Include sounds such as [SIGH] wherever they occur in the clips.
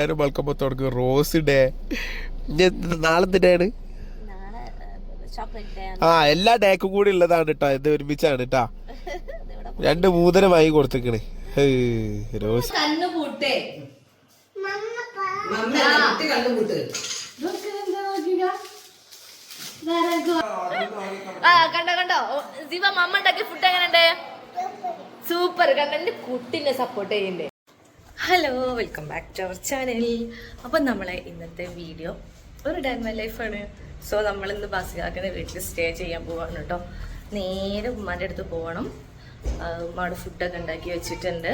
നേരം വെൽക്കം തുടങ്ങും. Rose day നാളെ ഡേ ആ എല്ലാ ഡേക്കും കൂടി ഉള്ളതാണ് കേട്ടോ ഇത് ഒരുമിച്ചാണ് കേട്ടാ രണ്ട് മൂന്നര വാങ്ങി കൊടുത്തേക്കണ്. റോസ്. കണ്ടോ കണ്ടോ? ജീവ മമ്മ ഉണ്ടാക്കിയ ഫുഡ് എങ്ങനെയുണ്ട്? സൂപ്പർ. കണ്ട എന്റെ കുട്ടിനെ സപ്പോർട്ട് ചെയ്യണ്ടേ? Hello welcome back to our channel അപ്പം നമ്മളെ ഇന്നത്തെ വീഡിയോ ഒരു ഡാൻ മൈ ലൈഫാണ് സോ നമ്മൾ ഇന്ന് ബസ്സിലാക്കുന്ന വീട്ടിൽ സ്റ്റേ ചെയ്യാൻ പോവാണ് കേട്ടോ നേരെ ഉമ്മാന്റെ അടുത്ത് പോകണം ഉമ്മയുടെ ഫുഡൊക്കെ ഉണ്ടാക്കി വെച്ചിട്ടുണ്ട്.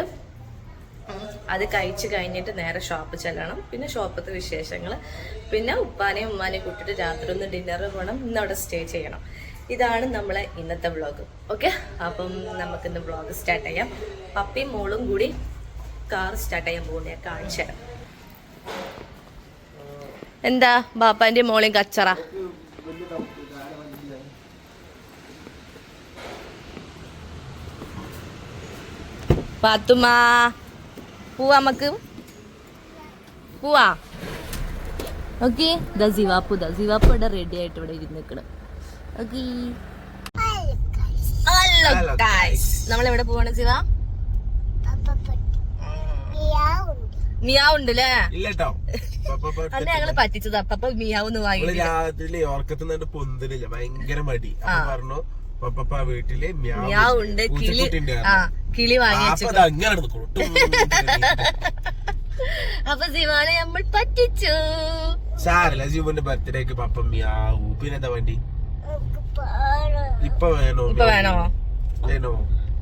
അത് കഴിച്ച് കഴിഞ്ഞിട്ട് നേരെ ഷോപ്പ് ചെല്ലണം. പിന്നെ ഷോപ്പത്തെ വിശേഷങ്ങൾ പിന്നെ ഉപ്പാനെയും ഉമ്മാനെയും കൂട്ടിയിട്ട് രാത്രി ഒന്ന് ഡിന്നർ പോകണം ഇന്ന് അവിടെ സ്റ്റേ ചെയ്യണം. ഇതാണ് നമ്മളെ ഇന്നത്തെ വ്ളോഗ് ഓക്കെ അപ്പം നമുക്കിന്ന് വ്ളോഗ് സ്റ്റാർട്ട് ചെയ്യാം. പപ്പയും മോളും കൂടി കാർ സ്റ്റാർട്ട് ചെയ്യാൻ പോകുന്ന കാണിച്ചു തരാം എന്താ ബാപ്പാന്റെ മോളെ കച്ചറ? പാത്തുമാ പോവാ നമുക്ക് പോവാ. ഓക്കെ ദ സിവാപ്പു ദ സിവാപ്പു ഇവിടെ റെഡി ആയിട്ട് ഇവിടെ ഇരുന്ന് നിൽക്കണം ഓക്കെ നമ്മളെവിടെ പോവാണ് സിവ? മിയാവ് ഉണ്ട് അല്ലേ ഇല്ലട്ടോ അന്ന് ഞങ്ങൾ പറ്റിച്ചത്. അപ്പൊ മിയാവെന്ന് വാങ്ങി രാത്രി ഓർക്കത്തുനിന്ന് പൊന്തിനില്ല ഭയങ്കര മടി. പറഞ്ഞു വീട്ടിൽ മ്യാവ് മിയാവ് ഉണ്ട് കിളി ആ കിളി വാങ്ങി അപ്പൊ [LAUGHS] സിവാനെ നമ്മൾ പറ്റിച്ചു. സാരല്ല ജീവന്റെ ബർത്ത്ഡേക്ക് പപ്പ മിയാവു. പിന്നെന്താ വണ്ടി? ഇപ്പൊ വേണോ? ഇപ്പൊ വേണോ? വേണോ?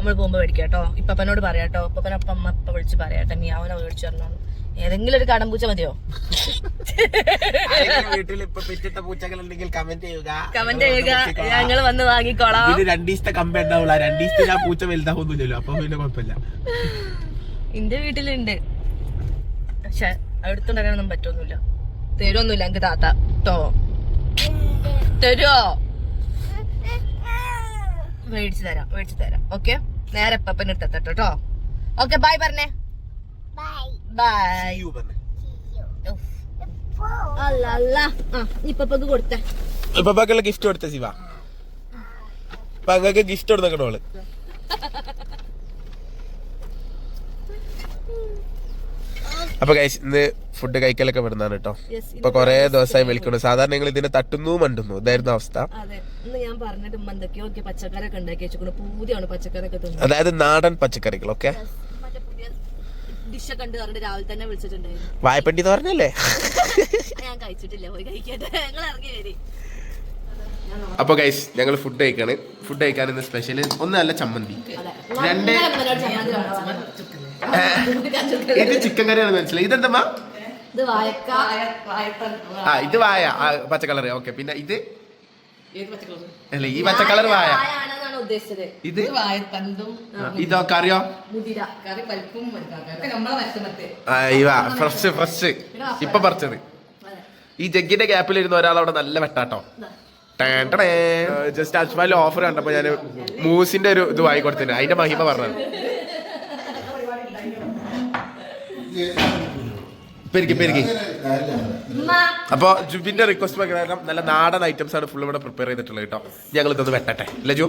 നമ്മൾ പോകുമ്പോൾ മേടിക്കാം കേട്ടോ ഇപ്പനോട് പറയാട്ടോ. ഇപ്പപ്പന അപ്പം അമ്മ ഇപ്പൊ വിളിച്ച് പറയാട്ടെ. മിയാവനെ മേടിച്ചു തരണോന്ന് ഏതെങ്കിലും ഒരു കടമ്പൂച്ച മതിയോ? വീട്ടിൽ ഇപ്പൊ പൂച്ചകൾ ഉണ്ടെങ്കിൽ കമന്റ് ചെയ്യുക. കമന്റ് ചെയ്യുക. ഞങ്ങൾ വന്ന് വാങ്ങിക്കോളാം. രണ്ടീസത്തെ കമ്പ ഉണ്ടാവില്ല രണ്ടീസത്തെ ഞാൻ പൂച്ച വലുതാവുന്നില്ലല്ലോ അപ്പൊ പിന്നെ കുഴപ്പമില്ല. എന്റെ വീട്ടിലുണ്ട്. പക്ഷെ അടുത്തുണ്ടാക്കാനൊന്നും പറ്റൊന്നുമില്ല. തരുമൊന്നുമില്ല എനിക്ക് താത്ത. കേട്ടോ തരുമോ മേടിച്ചു തരാം. മേടിച്ചു തരാം. ഓക്കെ? നേരെ പപ്പന് കേട്ടോ ഓക്കെ ബൈ പറഞ്ഞേ. ബൈ. അല്ല ഇപ്പക്ക് കൊടുത്തേ. ഗിഫ്റ്റ് കൊടുത്ത ശിവ. പങ്ങൾക്ക് ഗിഫ്റ്റ് കൊടുക്കണോൾ അപ്പൊ ഗൈസ് ഇന്ന് ഫുഡ് കഴിക്കലൊക്കെ വിടുന്നതാണ് കേട്ടോ ഇപ്പൊ കൊറേ ദിവസമായി വിളിക്കുന്നു. സാധാരണ നിങ്ങൾ ഇതിനെ തട്ടുന്നു മണ്ടുന്നു. ഇതായിരുന്നു അവസ്ഥ. അതെ. ഇന്ന് ഞാൻ പറഞ്ഞിട്ട് ഉമ്മ എന്തൊക്കെയോ ഒക്കെ പച്ചക്കറിയൊക്കെ ഉണ്ടാക്കി വെച്ചിട്ടുണ്ട് പൂതിയാണ് പച്ചക്കറിയൊക്കെ അതായത് നാടൻ പച്ചക്കറികൾ ഓക്കെ ഡിഷൊക്കെ പറഞ്ഞിട്ട് രാവിലെ തന്നെ വിളിച്ചിട്ടുണ്ടായിരുന്നു. വായ്പണ്ടി എന്ന് പറഞ്ഞല്ലേ? [LAUGHS] ഞാൻ കഴിച്ചിട്ടില്ല പോയി കഴിക്കട്ടെ. ഞങ്ങൾ ഇറങ്ങി വരി. അപ്പൊ ഗൈസ് ഞങ്ങൾ ഫുഡ് കഴിക്കാണ്. ഫുഡ് കഴിക്കാൻ ഇന്ന് സ്പെഷ്യൽ ഒന്ന് നല്ല ചമ്മന്തി. രണ്ട് ഇത് ചിക്കൻ കറിയാണ് മനസ്സിലായി? ഇതെന്താ ഇത് വായക്ക. ആ ഇത് വായ. പച്ച കളർ ഓക്കെ പിന്നെ ഇത്? അല്ല ഈ പച്ച കളർ വായ ഇത്? ഇതോ കറിയോ? അയ്യ ഫ്രഷ് ഫ്രഷ്. ഇപ്പൊ പറിച്ചത്. ഈ ജഗ്ഗിന്റെ ഗ്യാപ്പിലിരുന്ന ഒരാൾ അവിടെ നല്ല വെട്ടാട്ടോ. ജസ്റ്റ് അജ്മാലിൽ ഓഫർ കണ്ടപ്പോ ഞാൻ മൂസിന്റെ ഒരു ഇത് വായി കൊടുത്തിട്ടുണ്ട് അതിന്റെ മഹിമ പറഞ്ഞത്. പെരുക്കി പെരുക്കി. ഉമ്മ. അപ്പൊ ജുബിന്റെ റിക്വസ്റ്റ് പ്രകാരം നല്ല നാടൻ ഐറ്റംസ് ആണ് ഫുൾ ഇവിടെ പ്രിപ്പയർ ചെയ്തിട്ടുള്ളത് കേട്ടോ. ഞങ്ങൾ ഇതൊന്ന് വെട്ടട്ടെ അല്ലേ ജു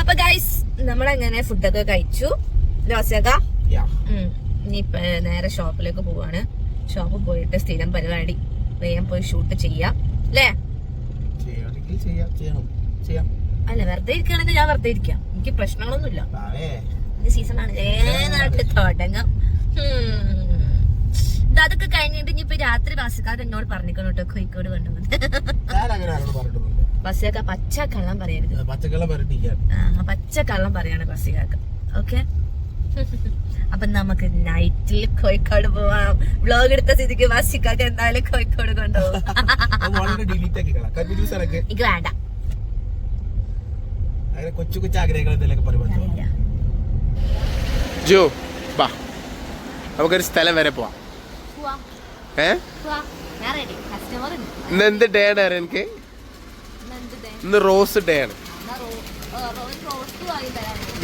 അപ്പൊ ഗൈസ് നമ്മളങ്ങനെ ഫുഡൊക്കെ കഴിച്ചു. ദോശക്ക ഇനി നേരെ ഷോപ്പിലേക്ക് പോവാണ്. ഷോപ്പിൽ പോയിട്ട് സ്ഥിരം പരിപാടി. വേഗം പോയി ഷൂട്ട് ചെയ്യാം. അല്ലേ? അല്ല വെറുതെ ഇരിക്കുകയാണെങ്കിൽ ഞാൻ വെറുതെ ഇരിക്കാം. എനിക്ക് പ്രശ്നങ്ങളൊന്നുമില്ല. സീസണാണ്. ഏതായിട്ട് നാട്ടിൽ തുടങ്ങും അതൊക്കെ കഴിഞ്ഞിട്ട് ഇനിയിപ്പോ രാത്രി ബസ്സുകാർ എന്നോട് പറഞ്ഞിക്കണം കേട്ടോ കോഴിക്കോട് കൊണ്ടുവന്നത് ബസ്സുകാർക്ക് പച്ച കള്ളം പറയരുത്. പച്ച കള്ളം പറയാണ് ബസ്സുകാർക്ക് ഓക്കെ? അപ്പൊ നമുക്ക് നൈറ്റിൽ കോഴിക്കോട് പോവാം. വ്ലോഗ് എടുത്ത സ്ഥിതിക്ക് ബസ്സിക്കാർക്ക് എന്തായാലും കോഴിക്കോട് കൊണ്ടുപോകും. എനിക്ക് വേണ്ട. കൊച്ചു കൊച്ചു ആഗ്രഹങ്ങൾ എന്തെങ്കിലും ഇല്ല. ജോ ബാ നമുക്കൊരു സ്ഥലം വരെ പോവാം. ഏ. ഇന്ന് എന്ത് ഡേ ആണ് അറിയാം എനിക്ക്? ഇന്ന് റോസ് ഡേ ആണ്.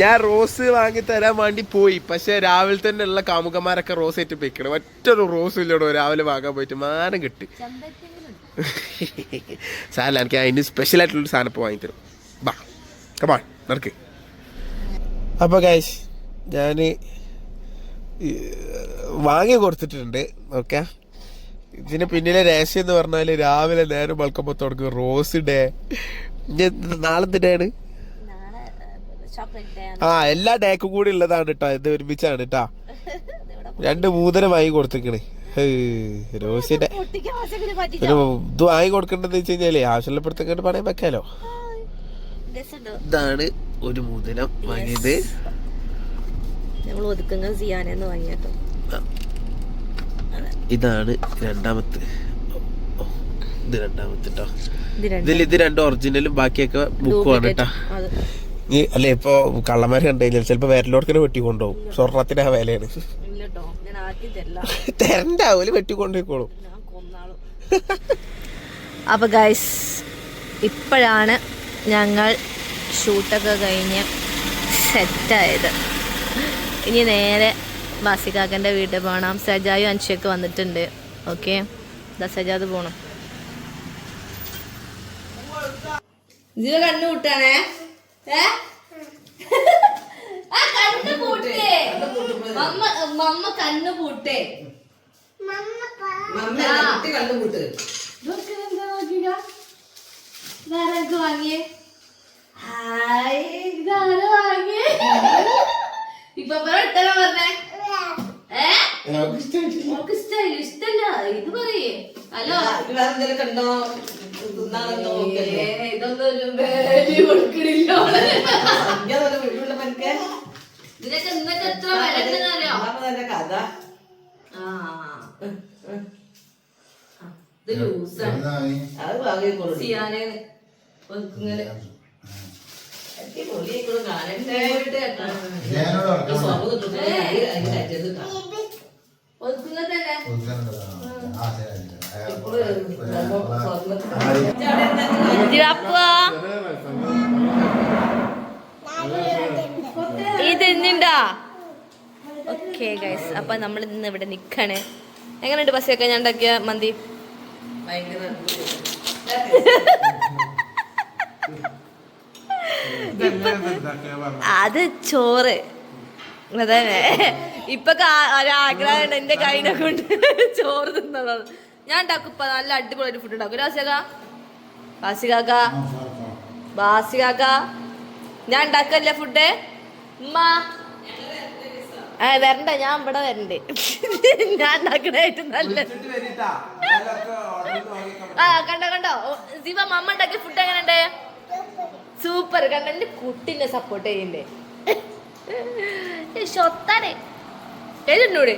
ഞാൻ റോസ് വാങ്ങി തരാൻ വേണ്ടി പോയി. പക്ഷെ രാവിലെ തന്നെ ഉള്ള കാമുകന്മാരൊക്കെ റോസ് ആയിട്ട് വെക്കണം. ഒറ്റൊരു റോസ് ഇല്ലടോ രാവിലെ വാങ്ങാൻ പോയിട്ട് മാനം കിട്ടി. സാറല്ല എനിക്ക് അതിന് സ്പെഷ്യൽ ആയിട്ടുള്ളൊരു സാധനം ഇപ്പോൾ വാങ്ങി തരും. ബാ കമാൺ നടക്ക്. അപ്പോൾ ഗൈസ് ഞാൻ വാങ്ങി കൊടുത്തിട്ടുണ്ട് ഓക്കെ ഇതിന് പിന്നിലെ രഹസ്യം എന്ന് പറഞ്ഞാൽ രാവിലെ നേരം വെളുക്കുമ്പോൾ തുടങ്ങും. Rose day. നാളെ തന്നെയാണ് ആ എല്ലാ ഡേക്കും കൂടി ഉള്ളതാണ് കേട്ടോ ഇത് ഒരുമിച്ചാണ് കേട്ടാ [LAUGHS] രണ്ട് മൂന്നര വാങ്ങി കൊടുത്തിക്കണ് റോസിന്റെ ഇത് വാങ്ങി കൊടുക്കേണ്ടത് വെച്ച് കഴിഞ്ഞാൽ ആവശ്യപ്പെടുത്തേണ്ട പണയം വെക്കാലോ. ഇതാണ് ഒരു മൂന്നിനം വാങ്ങിയത്. നമ്മൾ ഒതുക്കുന്ന സിയാനെന്ന് വാങ്ങിയാട്ടോ. ഇതാണ് രണ്ടാമത്തെ. ഇത് രണ്ടാമത്തെ കേട്ടോ ഇതിൽ ഇത് രണ്ട് ഒറിജിനലും ബാക്കിയൊക്കെ ബുക്കുമാണ് കേട്ടോ ഈ അല്ലേ ഇപ്പൊ കള്ളന്മാരെ കണ്ടില്ല ചിലപ്പോ വേരലോടക്കിനെ വെട്ടി കൊണ്ടുപോകും സ്വർണത്തിന്റെ ആ വിലയാണ്. അപ്പൊ തരണ്ടാവൂൽ വെട്ടി കൊണ്ടുപോയിക്കോളും ഞാൻ കൊന്നാളും. അപ്പോൾ ഗൈസ് ഇപ്പോഴാണ് ഞങ്ങൾ ഷൂട്ടൊക്കെ കഴിഞ്ഞ് സെറ്റായത് ഇനി നേരെ ബാസിക്കാക്കന്റെ വീട്ടിൽ പോകണം സജായും അൻഷയൊക്കെ വന്നിട്ടുണ്ട്. ഓക്കെ ദാ സജാദ് പോണം. ഇതിന് കണ്ണു കൂട്ടാണേ കണ്ണു പൂട്ടേ മമ്മ മമ്മ കണ്ണു പൂട്ടേ. മമ്മ കുട്ടി കണ്ടുകൂട്ട് ഇതാരൊക്കെ വാങ്ങിയേ? ഹായ്. ഇതാരോ വാങ്ങിയേ? ഇപ്പൊ ഇട്ടല്ലോ പറഞ്ഞേ. നമുക്ക് ഇഷ്ടല്ല. ഇത് പറയേ. ഹലോ? കണ്ടോ ഇതൊന്നും ഒരു value കൊടുക്കണില്ല. ഇതിനൊക്കെ ഇന്നൊക്കെ എത്ര വില ഉണ്ടെന്ന് അറിയോ കഥ? ആ. ഇത് ലൂസാണ് അത് വാങ്ങിക്കോളൂ. സിയാനെ. ഈ തിന്നിണ്ടാ? ഓക്കെ ഗൈസ് അപ്പൊ നമ്മൾ ഇന്ന് ഇവിടെ നിക്കണേ. എങ്ങനെയുണ്ട് ബസ്സൊക്കെ ഞാൻ ഉണ്ടാക്കിയ മന്തി? ഭയങ്കര [LAUGHS] അത് ചോറ്. അതെ ഇപ്പൊ ഒരാഗ്രഹം എന്റെ കൈനെ കൊണ്ട് ചോറ് തിന്നതാണ് ഞാൻ ഉണ്ടാക്കും ഇപ്പൊ നല്ല അടിപൊളി ഒരു ഫുഡ് ഉണ്ടാക്കും. രാസിക? ബാസികാക്ക? ബാസികാക്ക? ഞാൻ ഉണ്ടാക്കല്ല ഫുഡ് ഉമ്മാ? ആ വരണ്ട. ഞാൻ ഇവിടെ വരണ്ട്. ഞാൻ ഉണ്ടാക്കണായിട്ട് നല്ല ആ കണ്ടോ കണ്ടോ? സിവ മമ്മ ഉണ്ടാക്കിയ ഫുഡ് എങ്ങനെയുണ്ട്? സൂപ്പർ കണ്ട എന്റെ കുട്ടിനെ സപ്പോർട്ട് ചെയ്യണ്ടേ? ഷൊത്താനെ ഏതുണ്ടൂടെ